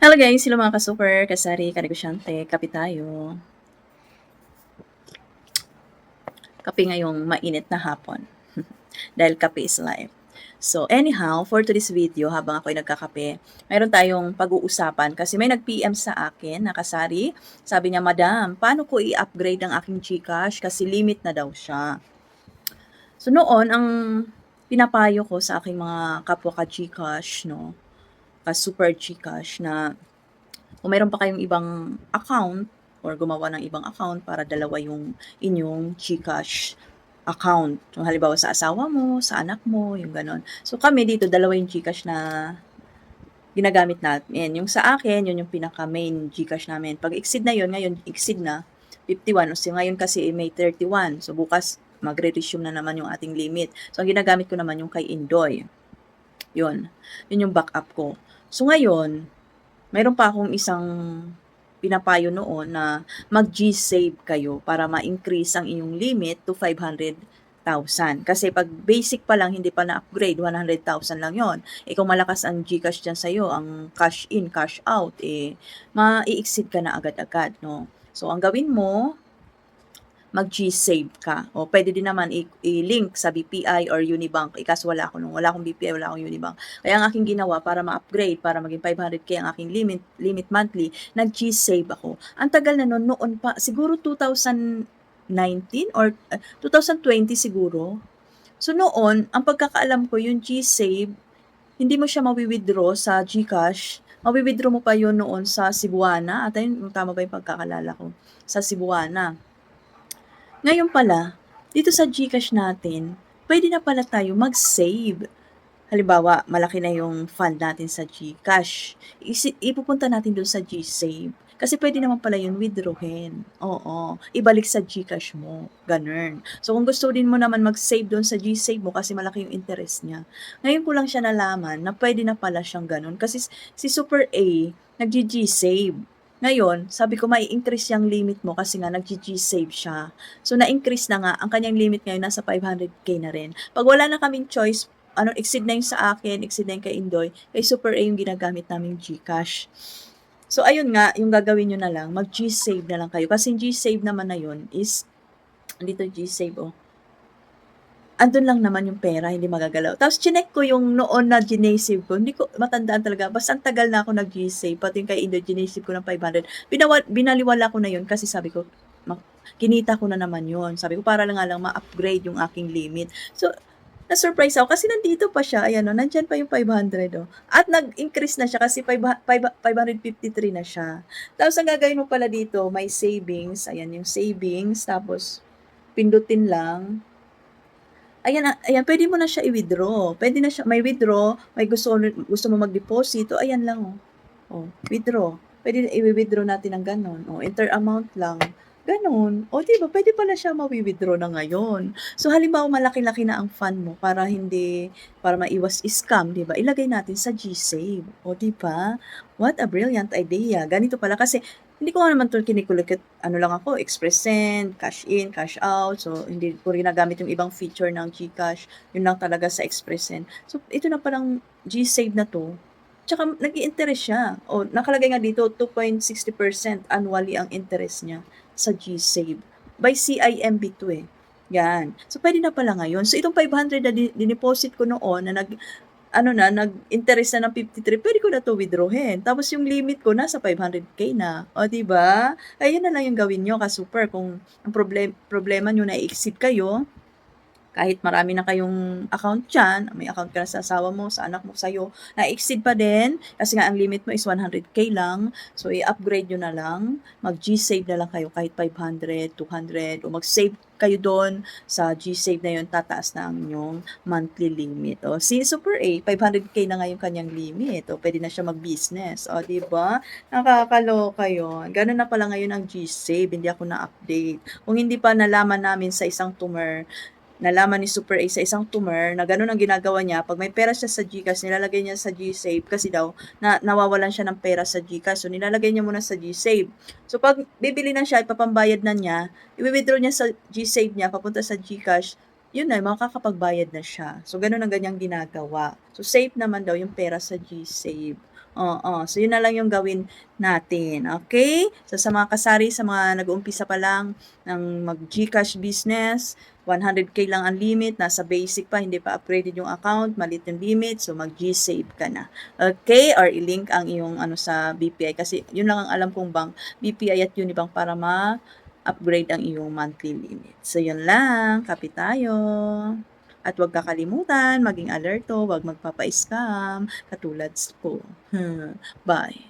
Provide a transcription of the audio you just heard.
Hello guys, sila mga ka-super, kasari, kanegosyante, kape tayo. Kape ngayong mainit na hapon. Dahil kape is life. So anyhow, for today's video, habang ako'y nagkakape, mayroon tayong pag-uusapan kasi may nag-PM sa akin na kasari. Sabi niya, Madam, paano ko i-upgrade ang aking Gcash kasi limit na daw siya. So noon, ang pinapayo ko sa aking mga kapwa ka Gcash, no, ka Super Gcash na kung mayroon pa kayong ibang account or gumawa ng ibang account para dalawa yung inyong Gcash account. So, halimbawa sa asawa mo, sa anak mo, yung ganon. So, kami dito, dalawa yung Gcash na ginagamit natin. Yung sa akin, yun yung pinaka-main Gcash namin. Pag exceed na yun, ngayon exceed na, 51. So, ngayon kasi may 31. So, bukas magre-resume na naman yung ating limit. So, ang ginagamit ko naman yung kay Indoy. Yun. Yun yung backup ko. So, ngayon, mayroon pa akong isang pinapayo noon na mag-G-save kayo para ma-increase ang inyong limit to 500,000. Kasi pag basic pa lang, hindi pa na-upgrade, 100,000 lang yon. Eh kung malakas ang Gcash dyan sa'yo, ang cash in, cash out, eh, ma-exceed ka na agad-agad, no? So, ang gawin mo, mag-G-Save ka. O pwede din naman i-link sa BPI or Unibank. Ikas wala ako nung wala akong BPI, wala akong Unibank. Kaya ang aking ginawa para ma-upgrade, para maging 500k ang aking limit, limit monthly, nag-G-Save ako. Ang tagal na noon, noon pa, siguro 2019 or uh, 2020 siguro. So noon, ang pagkakaalam ko, yung G-Save, hindi mo siya mawi-withdraw sa GCash. Mawi-withdraw mo pa yun noon sa Cebuana. At ayun, tama ba yung pagkakalala ko? Sa Cebuana. Ngayon pala, dito sa GCash natin, pwede na pala tayo mag-save. Halimbawa, malaki na yung fund natin sa GCash. Isi- ipupunta natin doon sa G-Save. Kasi pwede naman pala yun withdrawin. Oo. Ibalik sa GCash mo. Ganun. So, kung gusto din mo naman mag-save doon sa G-Save mo kasi malaki yung interest niya. Ngayon ko lang siya nalaman na pwede na pala siyang ganun. Kasi si Super A, nag-G-Save. Ngayon, sabi ko, may increase yung limit mo kasi nga nag-G-Save siya. So, na-increase na nga. Ang kanyang limit ngayon nasa 500k na rin. Pag wala na kaming choice, ano, exceed na yung sa akin, exceed na yung kay Indoy, kay Super A yung ginagamit naming Gcash. So, ayun nga, yung gagawin nyo na lang, mag-G-Save na lang kayo. Kasi yung G-Save naman na yun is, dito G-Save, oh. Andun lang naman yung pera, hindi magagalaw. Tapos, chinek ko yung noon na G-Save ko. Hindi ko matandaan talaga. Basta ang tagal na ako nag-G-Save. Pati yung kay Indoy, G-Save ko ng 500. Binawa, binaliwala ko na yun kasi sabi ko, kinita ko na naman yun. Sabi ko, para lang nga lang ma-upgrade yung aking limit. So, na-surprise ako kasi nandito pa siya. Ayan o, nandyan pa yung 500 o. At nag-increase na siya kasi 5, 5, 553 na siya. Tapos ang gagawin mo pala dito, may savings. Ayan yung savings. Tapos pindutin lang. Ayan, ah, ayan, pwede mo na siya i-withdraw. Pwede na siya, may withdraw, may gusto, gusto mo mag-deposit, o ayan lang, oh. Oh, withdraw. Pwede i-withdraw natin ng ganon. Oh, enter amount lang. Ganon. O, di ba? Pwede pala siya mawi-withdraw na ngayon. So, halimbawa, malaki-laki na ang fund mo para hindi, para maiwas scam, di ba? Ilagay natin sa G-Save. O, di ba? What a brilliant idea. Ganito pala. Kasi, hindi ko naman ito kinikulikit, ano lang ako, express send, cash in, cash out. So, hindi ko rin nagamit yung ibang feature ng Gcash. Yun lang talaga sa express send. So, ito na palang G-Save na to. Tsaka, nag interest siya. O, nakalagay nga dito, 2.60% annually ang interest niya sa G-Save. By CIMB to eh. Yan. So, pwede na pala ngayon. So, itong 500 na dineposit ko noon na nag, ano na, nag-interest na ng 53, pwede ko na to withdrawin. Tapos yung limit ko nasa 500k na. O, di ba? Kaya na lang yung gawin nyo, ka-super. Kung ang problem, problema nyo na exceed kayo, kahit marami na kayong account dyan, may account ka na sa asawa mo, sa anak mo, sa'yo, na-exceed pa din, kasi nga ang limit mo is 100k lang, so i-upgrade nyo na lang, mag-G-Save na lang kayo kahit 500, 200, o mag-save kayo doon sa G-Save na yun, tataas na ang inyong monthly limit. O, si Super A, 500k na nga yung kanyang limit. O, pwede na siya mag-business. O, di ba? Nakakaloka yun. Ganun na pala ngayon ang G-Save. Hindi ako na-update. Kung hindi pa nalaman namin sa isang tumor, nalaman ni Super A sa isang tumor na ganun ang ginagawa niya. Pag may pera siya sa GCash, nilalagay niya sa G-Save kasi daw na, nawawalan siya ng pera sa GCash. So, nilalagay niya muna sa G-Save. So, pag bibili na siya, ipapambayad na niya, i-withdraw niya sa G-Save niya, papunta sa GCash, yun na, makakapagbayad na siya. So, ganun ang ganyang ginagawa. So, safe naman daw yung pera sa G-Save. Oo, so yun na lang yung gawin natin, okay? So sa mga kasari, sa mga nag-uumpisa pa lang ng mag-GCash business, 100k lang ang limit, nasa basic pa, hindi pa upgraded yung account, malit yung limit, so mag-G-Save ka na. Okay? Or i-link ang iyong ano sa BPI kasi yun lang ang alam kong bank, BPI at Unibank para ma-upgrade ang iyong monthly limit. So yun lang, kapi tayo. At huwag kakalimutan, maging alerto, huwag magpapa-scam, katulad ko. Bye.